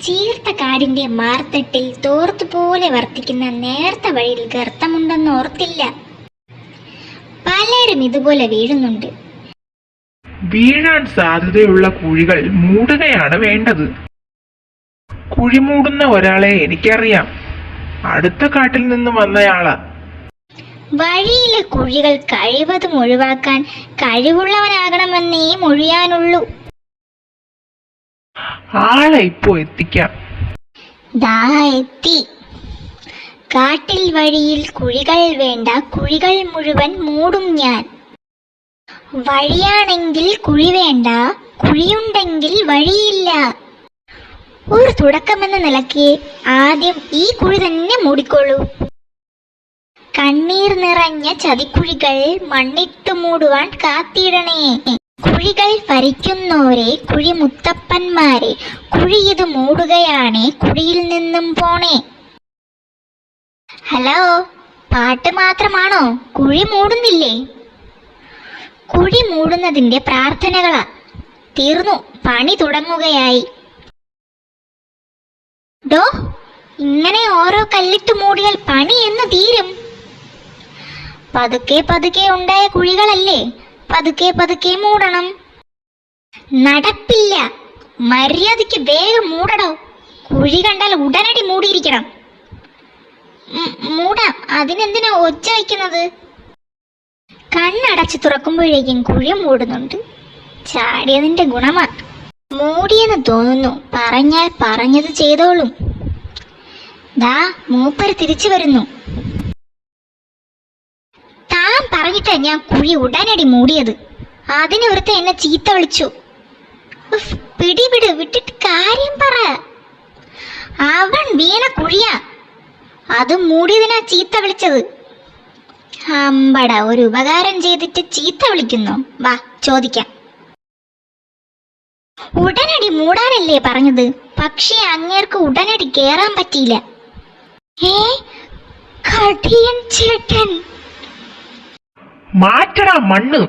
ചീർത്ത കാടിന്റെ മാർത്തട്ടിൽ തോർത്തുപോലെ വർത്തിക്കുന്ന നേർത്ത വഴിയിൽ ഗർത്തമുണ്ടെന്ന് ഓർത്തില്ല. പലരും ഇതുപോലെ വീഴുന്നുണ്ട്. വീഴാൻ സാധ്യതയുള്ള കുഴികൾ മൂടുകയാണ് വേണ്ടത്. കുഴി മൂടുന്ന ഒരാളെ എനിക്കറിയാം. അടുത്ത കാട്ടിൽ നിന്ന് വന്നയാളാ. വഴിയിലെ കുഴികൾ കഴിവതും ഒഴിവാക്കാൻ കഴിവുള്ളവനാകണമെന്നേ മൊഴിയാനുള്ളൂ. ആളെ ഇപ്പോ എത്തിക്കാം. ദാ എത്തി. കാട്ടിൽ വഴിയിൽ കുഴികൾ വേണ്ട കുഴികൾ മുഴുവൻ മൂടും ഞാൻ. വഴിയാണെങ്കിൽ കുഴി വേണ്ട കുഴിയുണ്ടെങ്കിൽ വഴിയില്ല. ഒരു തുടക്കമെന്ന നിലയ്ക്ക് ആദ്യം ഈ കുഴി തന്നെ മൂടിക്കൊള്ളൂ കണ്ണീർ നിറഞ്ഞ ചതിക്കുഴികൾ മണ്ണിട്ടു മൂടുവാൻ കാത്തിടണേ. കുഴികൾ ഭരിക്കുന്നോരെ കുഴി മുത്തപ്പന്മാരെ കുഴി ഇത് മൂടുകയാണ് കുഴിയിൽ നിന്നും പോണേ. ഹലോ പാട്ട് മാത്രമാണോ? കുഴി മൂടുന്നില്ലേ? കുഴി മൂടുന്നതിന്റെ പ്രാർത്ഥനകളാ. തീർന്നു പണി തുടങ്ങുകയായി. ഡോ ഇങ്ങനെ ഓരോ കല്ലിട്ട് മൂടിയാൽ പണി എന്ന് തീരും. പതുക്കെ പതുക്കെ ഉണ്ടായ കുഴികളല്ലേ? പതുക്കെ പതുക്കെ മൂടണം. നടപ്പില്ല. മര്യാദയ്ക്ക് വേഗം മൂടടോ കുഴി കണ്ടാൽ ഉടനടി മൂടിയിരിക്കണം. മൂടാം. അതിനെന്തിനാ ഒച്ച വയ്ക്കുന്നത്? കണ്ണടച്ച് തുറക്കുമ്പോഴേക്കും കുഴി മൂടുന്നുണ്ട്. ചാടിയതിന്റെ ഗുണമാ. മൂടിയെന്ന് തോന്നുന്നു. പറഞ്ഞാൽ പറഞ്ഞത് ചെയ്തോളും. ദാ മൂപ്പര് തിരിച്ചു വരുന്നു. ഞാൻ കുഴി ഉടനടി മൂടിയത്. അതിന് ഒരുത്ത എന്നെ ചീത്ത വിളിച്ചു. പിടി വിട്ടിട്ട് കാര്യം പറ. അവൻ വീണ കുഴിയാ. അത് മൂടിയതിനാ ചീത്ത വിളിച്ചത്. അമ്പട ഒരു ഉപകാരം ചെയ്തിട്ട് ചീത്ത വിളിക്കുന്നു. വാ ചോദിക്കാം. ഉടനടി മൂടാനല്ലേ പറഞ്ഞത്? പക്ഷേ അങ്ങേർക്ക് ഉടനടി കേറാൻ പറ്റിയില്ല. ഏ കടിയൻ ചേട്ടൻ. மாற்றடா மண்ணு.